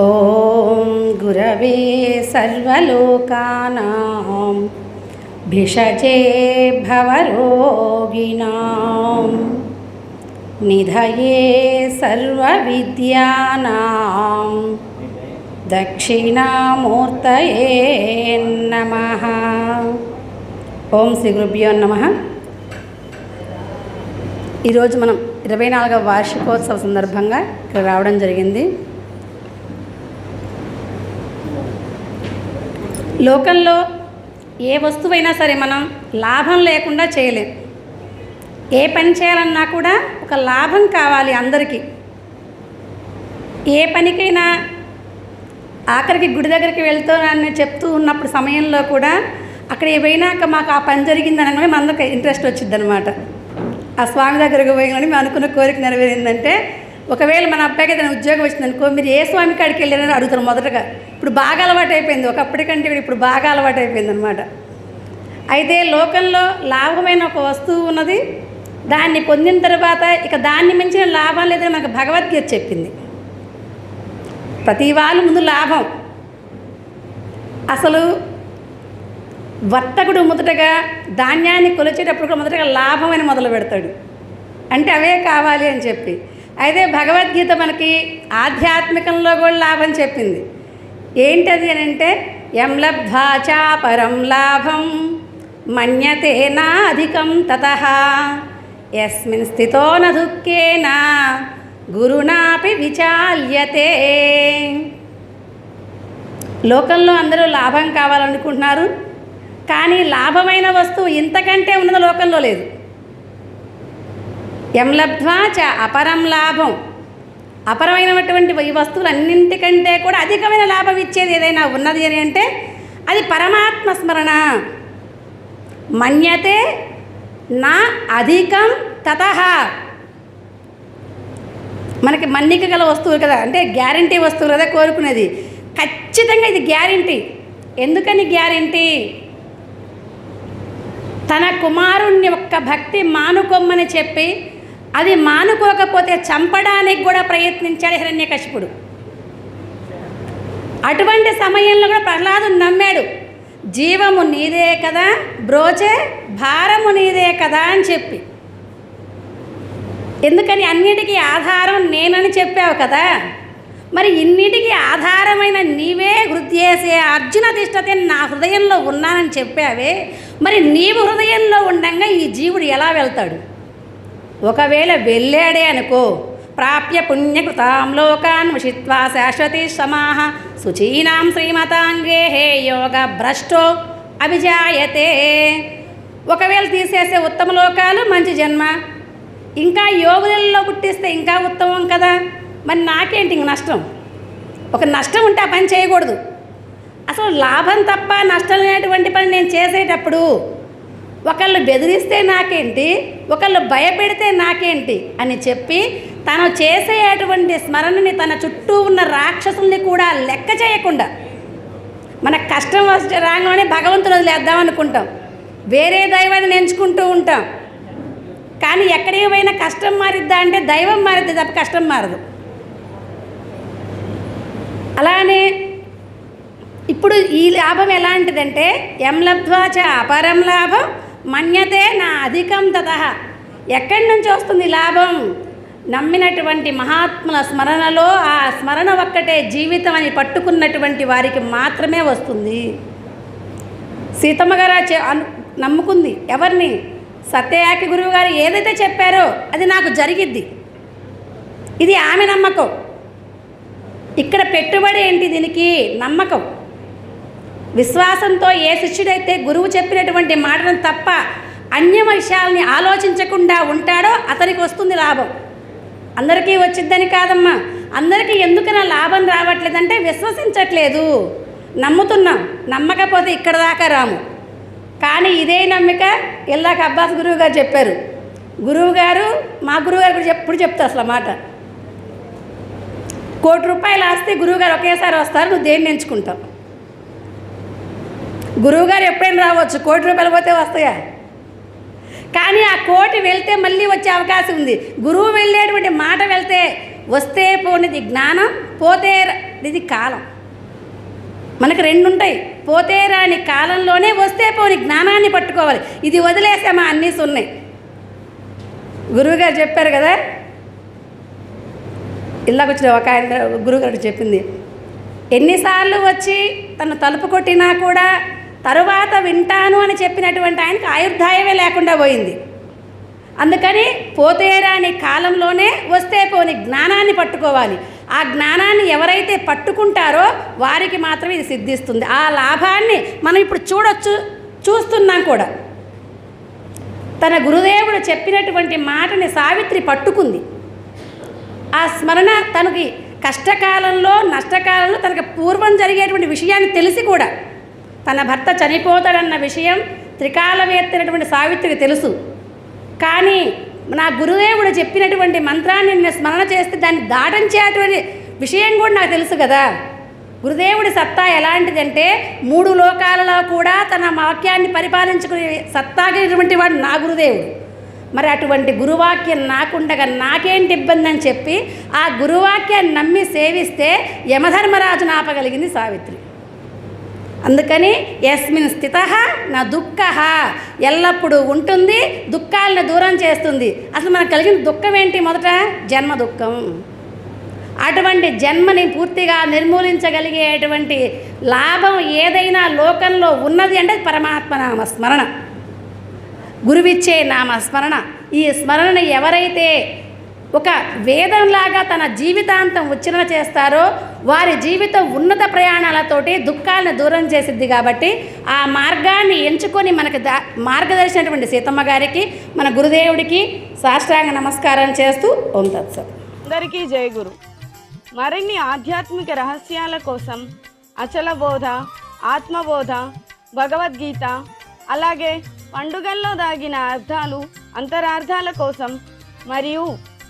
ॐ गुरवे सर्वलोकानां भिषजे भवरोगिणां निधये सर्वविद्यानां దక్షిణామూర్తయే నమ ఓం శ్రీ గురుభ్యో నమ ఈరోజు మనం ఇరవై నాలుగవ వార్షికోత్సవ సందర్భంగా ఇక్కడ రావడం జరిగింది లోకంలో ఏ వస్తువైనా సరే మనం లాభం లేకుండా చేయలేం. ఏ పని చేయాలన్నా కూడా ఒక లాభం కావాలి అందరికీ. ఏ పనికైనా ఆఖరికి గుడి దగ్గరికి వెళ్తానని చెప్తూ ఉన్నప్పుడు సమయంలో కూడా అక్కడ ఏవైనాక మాకు ఆ పని జరిగింది అనగానే మన ఇంట్రెస్ట్ వచ్చింది అనమాట ఆ స్వామి దగ్గరకు పోయినని మేము అనుకున్న కోరిక నెరవేరిందంటే ఒకవేళ మన అబ్బాయికి ఏదైనా ఉద్యోగం వచ్చిందనుకో మీరు ఏ స్వామి కాడికి వెళ్ళారని అడుగుతారు మొదటగా. ఇప్పుడు బాగా అలవాటు అయిపోయింది ఒకప్పటికంటే ఇప్పుడు బాగా అలవాటు అయిపోయింది అనమాట అయితే లోకంలో లాభమైన ఒక వస్తువు ఉన్నది. దాన్ని పొందిన తర్వాత ఇక దాన్ని మించిన లాభం లేదని మనకు భగవద్గీత చెప్పింది. ప్రతి వాళ్ళు ముందు లాభం. అసలు వర్తకుడు మొదటగా ధాన్యాన్ని కొలిచేటప్పుడు కూడా మొదటగా లాభం అని మొదలు పెడతాడు. అంటే అవే కావాలి అని చెప్పి. అయితే భగవద్గీత మనకి ఆధ్యాత్మికంలో కూడా లాభం చెప్పింది. ఏంటది అని అంటే ఎం లబ్ధ్వాచా పరం లాభం మన్యతే నా అధికం తత ఎస్మిన్ స్థితో న దుఃఖేనా గురునాపి విచాల్యతే. లోకంలో అందరూ లాభం కావాలనుకుంటున్నారు కానీ లాభమైన వస్తువు ఇంతకంటే ఉన్నది లోకంలో లేదు. ఎం లబ్ధ్వా చ అపరం లాభం. అపరమైనటువంటి ఈ వస్తువులు అన్నింటికంటే కూడా అధికమైన లాభం ఇచ్చేది ఏదైనా ఉన్నది అని అంటే అది పరమాత్మ స్మరణ. మన్యతే నా అధికం తత. మనకి మన్నిక గల వస్తువులు కదా అంటే గ్యారంటీ వస్తువులు కదా కోరుకునేది. ఖచ్చితంగా ఇది గ్యారంటీ. ఎందుకని గ్యారంటీ? తన కుమారుణ్ణి ఒక్క భక్తి మానుకొమ్మని చెప్పి అది మానుకోకపోతే చంపడానికి కూడా ప్రయత్నించాడు హిరణ్యకశిపుడు. అటువంటి సమయంలో కూడా ప్రహ్లాదుని నమ్మాడు జీవము నీదే కదా బ్రోచే భారము నీదే కదా అని చెప్పి. ఎందుకని? అన్నిటికీ ఆధారం నేనని చెప్పావు కదా. మరి ఇన్నిటికీ ఆధారమైన నీవే వృద్ధి చేసే అర్జున తిష్టతే నా హృదయంలో ఉన్నానని చెప్పావే. మరి నీవు హృదయంలో ఉండగా ఈ జీవుడు ఎలా వెళ్తాడు? ఒకవేళ వెళ్ళాడే అనుకో. ప్రాప్య పుణ్యకృతాం లోకాన్ ఉషిత్వా శాశ్వతి సమాహ శుచీనాం శ్రీమతాంగే హే యోగ భ్రష్టో అభిజాయతే. ఒకవేళ తీసేసే ఉత్తమ లోకాలు మంచి జన్మ. ఇంకా యోగులలో పుట్టిస్తే ఇంకా ఉత్తమం కదా. మరి నాకేంటి ఇంక నష్టం? ఒక నష్టం ఉంటే ఆ పని చేయకూడదు. అసలు లాభం తప్ప నష్టం లేనటువంటి పని నేను చేసేటప్పుడు ఒకళ్ళు బెదిరిస్తే నాకేంటి? ఒకళ్ళు భయపెడితే నాకేంటి? అని చెప్పి తను చేసేటువంటి స్మరణని తన చుట్టూ ఉన్న రాక్షసుల్ని కూడా లెక్క చేయకుండా మన కష్టం వస్తే రాగానే భగవంతుని వదిలేద్దాం అనుకుంటాం. వేరే దైవాన్ని ఎంచుకుంటూ ఉంటాం. కానీ ఎక్కడికి పోయినా కష్టం మారిద్దా అంటే దైవం మారిద్ది తప్ప కష్టం మారదు. అలానే ఇప్పుడు ఈ లాభం ఎలాంటిదంటే ఎం లబ్ధ్వాచ అపరం లాభం మన్యతే నా అధికం తత. ఎక్కడి నుంచి వస్తుంది లాభం? నమ్మినటువంటి మహాత్ముల స్మరణలో ఆ స్మరణ ఒక్కటే జీవితం అని పట్టుకున్నటువంటి వారికి మాత్రమే వస్తుంది. సీతమ్మ గారు నమ్ముకుంది. ఎవరిని? సత్యయాకి గురువు గారు ఏదైతే చెప్పారో అది నాకు జరిగిద్ది. ఇది ఆమె నమ్మకం. ఇక్కడ పెట్టుబడి ఏంటి దీనికి? నమ్మకం. విశ్వాసంతో ఏ శిష్యుడైతే గురువు చెప్పినటువంటి మాటను తప్ప అన్య విషయాల్ని ఆలోచించకుండా ఉంటాడో అతనికి వస్తుంది లాభం. అందరికీ వచ్చిద్దని కాదమ్మా. అందరికీ ఎందుకన్నా లాభం రావట్లేదంటే విశ్వసించట్లేదు. నమ్ముతున్నాం. నమ్మకపోతే ఇక్కడ దాకా రాము. కానీ ఇదే నమ్మిక ఇల్లాక అబ్బాస్ గురువు గారు చెప్పారు. గురువు గారు మా గురువు గారు కూడా ఎప్పుడు చెప్తారు అసలు మాట. కోటి రూపాయలు ఆస్తే గురువుగారు ఒకేసారి వస్తారు నువ్వు దేన్ని ఎంచుకుంటావు? గురువుగారు ఎప్పుడైనా రావచ్చు? కోటి రూపాయలు పోతే వస్తాయా? కానీ ఆ కోటి వెళ్తే మళ్ళీ వచ్చే అవకాశం ఉంది. గురువు వెళ్ళేటువంటి మాట వెళ్తే వస్తే పోనిది జ్ఞానం పోతే ఇది కాలం. మనకు రెండు ఉంటాయి పోతే రాని కాలంలోనే వస్తే పోని జ్ఞానాన్ని పట్టుకోవాలి. ఇది వదిలేసామా? అన్నీ సున్నాయి. గురువుగారు చెప్పారు కదా? ఇళ్ళకొచ్చిన ఒక ఆయన గురువుగారు చెప్పింది. ఎన్నిసార్లు వచ్చి తను తలుపు కొట్టినా కూడా తరువాత వింటాను అని చెప్పినటువంటి ఆయనకి ఆయుర్దాయమే లేకుండా పోయింది. అందుకని పోతే రాని కాలంలోనే వస్తే పోని జ్ఞానాన్ని పట్టుకోవాలి. ఆ జ్ఞానాన్ని ఎవరైతే పట్టుకుంటారో వారికి మాత్రమే ఇది సిద్ధిస్తుంది. ఆ లాభాన్ని మనం ఇప్పుడు చూడొచ్చు చూస్తున్నాం కూడా. తన గురుదేవుడు చెప్పినటువంటి మాటని సావిత్రి పట్టుకుంది. ఆ స్మరణ తనకి కష్టకాలంలో నష్టకాలంలో తనకి పూర్వం జరిగేటువంటి విషయాన్ని తెలిసి కూడా తన భర్త చనిపోతాడన్న విషయం త్రికాలవేత్తనటువంటి సావిత్రికి తెలుసు. కానీ నా గురుదేవుడు చెప్పినటువంటి మంత్రాన్ని నేను స్మరణ చేస్తే దాన్ని దాటించేటువంటి విషయం కూడా నాకు తెలుసు కదా. గురుదేవుడి సత్తా ఎలాంటిదంటే మూడు లోకాలలో కూడా తన వాక్యాన్ని పరిపాలించుకునే సత్తాగినటువంటి వాడు నా గురుదేవుడు. మరి అటువంటి గురువాక్యం నాకుండగా నాకేంటి ఇబ్బంది అని చెప్పి ఆ గురువాక్యాన్ని నమ్మి సేవిస్తే యమధర్మరాజును ఆపగలిగింది సావిత్రి. అందుకని యస్మిన్ స్థిత నా దుఃఖ. ఎల్లప్పుడూ ఉంటుంది దుఃఖాలను దూరం చేస్తుంది. అసలు మనకు కలిగిన దుఃఖం ఏంటి మొదట? జన్మ దుఃఖం. అటువంటి జన్మని పూర్తిగా నిర్మూలించగలిగేటువంటి లాభం ఏదైనా లోకంలో ఉన్నది అంటే పరమాత్మ నామ స్మరణ గురువిచ్చే నామ స్మరణ ఈ స్మరణని ఎవరైతే ఒక వేదంలాగా తన జీవితాంతం ఉచ్చరణ చేస్తారో వారి జీవితం ఉన్నత ప్రయాణాలతోటి దుఃఖాలను దూరం చేసిద్ది కాబట్టి ఆ మార్గాన్ని ఎంచుకొని మనకు దా మార్గదర్శనటువంటి సీతమ్మ గారికి మన గురుదేవుడికి సాష్టాంగ నమస్కారం చేస్తూ ఓం తత్సత్ అందరికీ జయగురు మరిన్ని ఆధ్యాత్మిక రహస్యాల కోసం అచల బోధ ఆత్మబోధ భగవద్గీత అలాగే పండుగల్లో దాగిన అర్థాలు అంతరార్థాల కోసం మరియు